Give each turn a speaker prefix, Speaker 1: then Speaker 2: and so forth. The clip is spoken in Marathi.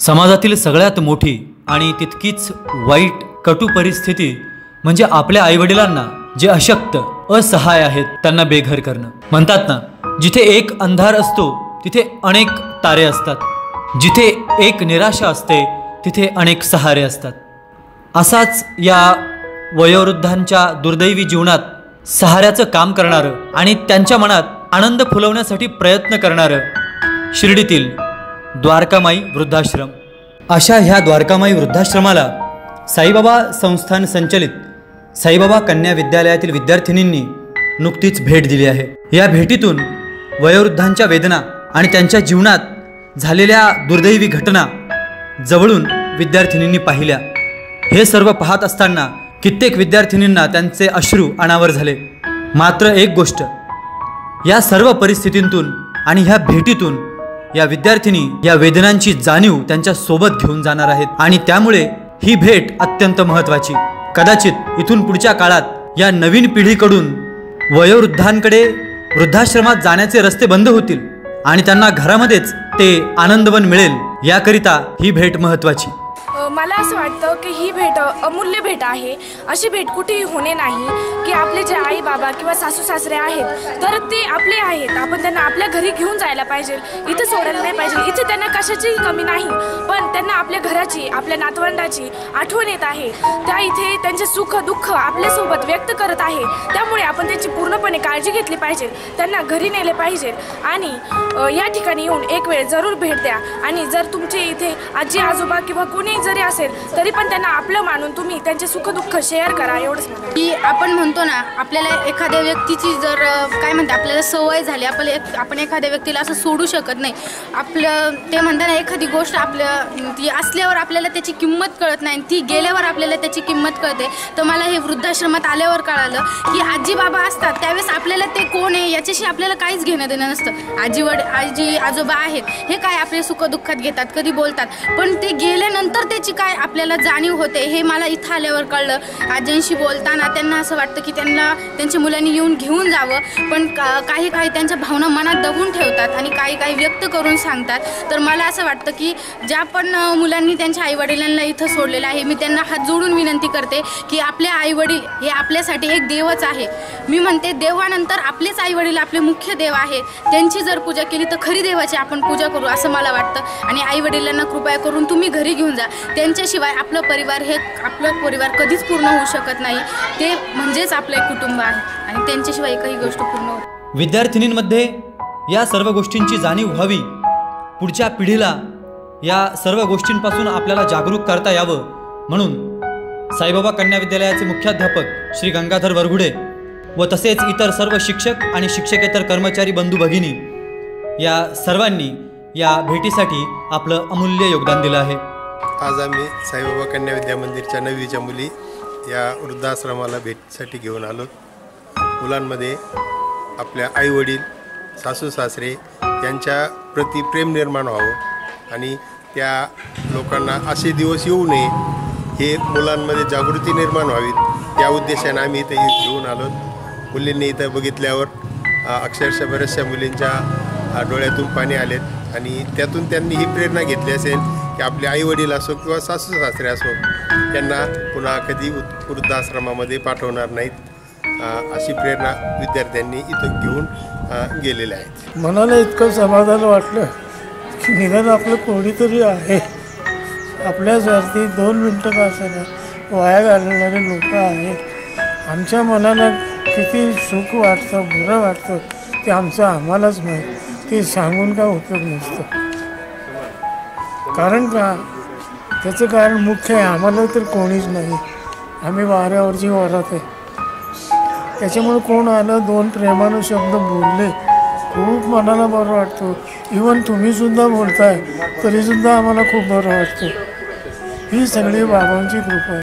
Speaker 1: समाजातील सगळ्यात मोठी आणि तितकीच वाईट कटू परिस्थिती म्हणजे आपल्या आईवडिलांना जे अशक्त असहाय आहेत त्यांना बेघर करणं. म्हणतात ना जिथे एक अंधार असतो तिथे अनेक तारे असतात. जिथे एक निराशा असते तिथे अनेक सहारे असतात. असाच या वयोवृद्धांच्या दुर्दैवी जीवनात सहाऱ्याचं काम करणारं आणि त्यांच्या मनात आनंद फुलवण्यासाठी प्रयत्न करणारं शिर्डीतील द्वारकामाई वृद्धाश्रम. अशा ह्या द्वारकामाई वृद्धाश्रमाला साईबाबा संस्थान संचलित साईबाबा कन्या विद्यालयातील विद्यार्थिनींनी नुकतीच भेट दिली आहे. या भेटीतून वयोवृद्धांच्या वेदना आणि त्यांच्या जीवनात झालेल्या दुर्दैवी घटना जवळून विद्यार्थिनींनी पाहिल्या. हे सर्व पाहत असताना कित्येक विद्यार्थिनींना त्यांचे अश्रू अनावर झाले. मात्र एक गोष्ट या सर्व परिस्थितीतून आणि ह्या भेटीतून या विद्यार्थिनी या वेदनांची जाणीव त्यांच्यासोबत घेऊन जाणार आहेत आणि त्यामुळे ही भेट अत्यंत महत्त्वाची कदाचित इथून पुढच्या काळात या नवीन पिढीकडून वयोवृद्धांकडे वृद्धाश्रमात जाण्याचे रस्ते बंद होतील आणि त्यांना घरामध्येच ते आनंदवन मिळेल याकरिता ही भेट महत्त्वाची
Speaker 2: मला असं वाटतं की ही भेट अमूल्य भेट आहे. अशी भेट कुठेही होणे नाही की आपले जे आई बाबा किंवा सासू सासरे आहेत तर ते आपले आहेत. आपण त्यांना आपल्या घरी घेऊन जायला पाहिजे. इथे सोडायला नाही पाहिजे. इथे त्यांना कशाचीही कमी नाही. पण त्यांना आपल्या घराची आपल्या नातवंडाची आठवण येत आहे. त्या इथे त्यांचे सुख दुःख आपल्यासोबत व्यक्त करत आहे. त्यामुळे आपण त्यांची पूर्णपणे काळजी घेतली पाहिजे. त्यांना घरी नेले पाहिजे. आणि या ठिकाणी येऊन एक वेळ जरूर भेट द्या. आणि जर तुमचे इथे आजी आजोबा किंवा कोणी जरी असेल तरी पण त्यांना आपलं मानून तुम्ही त्यांचे सुखदुःख शेअर करा एवढंच
Speaker 3: की आपण म्हणतो ना आपल्याला एखाद्या व्यक्तीची जर काय म्हणते आपल्याला सवय झाली आपल्याला एक आपण एखाद्या व्यक्तीला असं सोडू शकत नाही. आपलं ते म्हणतात ना एखादी गोष्ट आपल्या ती असल्यावर आपल्याला त्याची किंमत कळत नाही ती गेल्यावर आपल्याला त्याची किंमत कळते. तर मला हे वृद्धाश्रमात आल्यावर कळालं की आजी बाबा असतात त्यावेळेस आपल्याला ते कोण आहे याच्याशी आपल्याला काहीच घेणं देणं नसतं. आजी वड आजी आजोबा आहेत हे काय आपले सुखदुःखात घेतात कधी बोलतात. पण ते गेल्यानंतर त्याची काय आपल्याला जाणीव होते हे मला इथं आल्यावर कळलं. आजींशी बोलताना त्यांना असं वाटतं की त्यांना त्यांच्या मुलांनी येऊन घेऊन जावं पण का काही काही त्यांच्या भावना मनात दबून ठेवतात आणि काही काही व्यक्त करून सांगतात. तर मला असं वाटतं की ज्या पण मुलांनी त्यांच्या आईवडिलांना इथं सोडलेलं आहे मी त्यांना हात जोडून विनंती करते की आपले आईवडील हे आपल्यासाठी एक देवच आहे. मी म्हणते देवानंतर आपलेच आईवडील आपले मुख्य देव आहे. त्यांची जर पूजा केली तर खरी देवाची आपण पूजा करू असं मला वाटतं. आणि आईवडिलांना कृपया करून तुम्ही घरी घेऊन जा. त्यांच्याशिवाय आपलं परिवार हे आपलं परिवार कधीच पूर्ण होऊ शकत नाही. ते म्हणजेच आपलं एक कुटुंब आहे. आणि त्यांच्याशिवाय एकही गोष्ट पूर्ण होत
Speaker 1: विद्यार्थिनींमध्ये या सर्व गोष्टींची जाणीव व्हावी पुढच्या पिढीला या सर्व गोष्टींपासून आपल्याला जागरूक करता यावं म्हणून साईबाबा कन्या विद्यालयाचे मुख्याध्यापक श्री गंगाधर वरघुडे व तसेच इतर सर्व शिक्षक आणि शिक्षकेतर कर्मचारी बंधू भगिनी या सर्वांनी या भेटीसाठी आपलं अमूल्य योगदान दिलं आहे.
Speaker 4: आज आम्ही साईबाबा कन्या विद्या मंदिरच्या नववीच्या मुली या वृद्धाश्रमाला भेटीसाठी घेऊन आलो. मुलांमध्ये आपल्या आईवडील सासू सासरे यांच्या प्रति प्रेम निर्माण व्हावं आणि त्या लोकांना असे दिवस येऊ नये हे मुलांमध्ये जागृती निर्माण व्हावीत. या उद्देशाने आम्ही इथं घेऊन आलो. मुलींनी इथं बघितल्यावर अक्षरशः बऱ्याचशा मुलींच्या डोळ्यातून पाणी आलेत आणि त्यातून त्यांनी ही प्रेरणा घेतली असेल की आपले आई वडील असो किंवा सासू सासरे असो त्यांना पुन्हा कधी वृद्धाश्रमामध्ये पाठवणार नाहीत अशी प्रेरणा विद्यार्थ्यांनी इथं घेऊन गेलेल्या आहेत.
Speaker 5: मनाला इतकं समाधान वाटलं की निदान आपलं कोणीतरी आहे. आपल्यासारखी दोन मिनटं का असेना वाया घालणारे लोक आहेत. आमच्या मनाला किती सुख वाटतं बरं वाटतं ते आमचं आम्हालाच माहीत. ते सांगून का उपयोग नसतो? कारण का? त्याचं कारण मुख्य आहे. आम्हाला तर कोणीच नाही. आम्ही वाऱ्यावरची वरात आहे. त्याच्यामुळे कोण आलं? दोन प्रेमानं शब्द बोलले. खूप मनाला बरं वाटतो. इवन तुम्हीसुद्धा बोलताय तरीसुद्धा आम्हाला खूप बरं वाटतं. ही सगळी बाबांची कृपा आहे.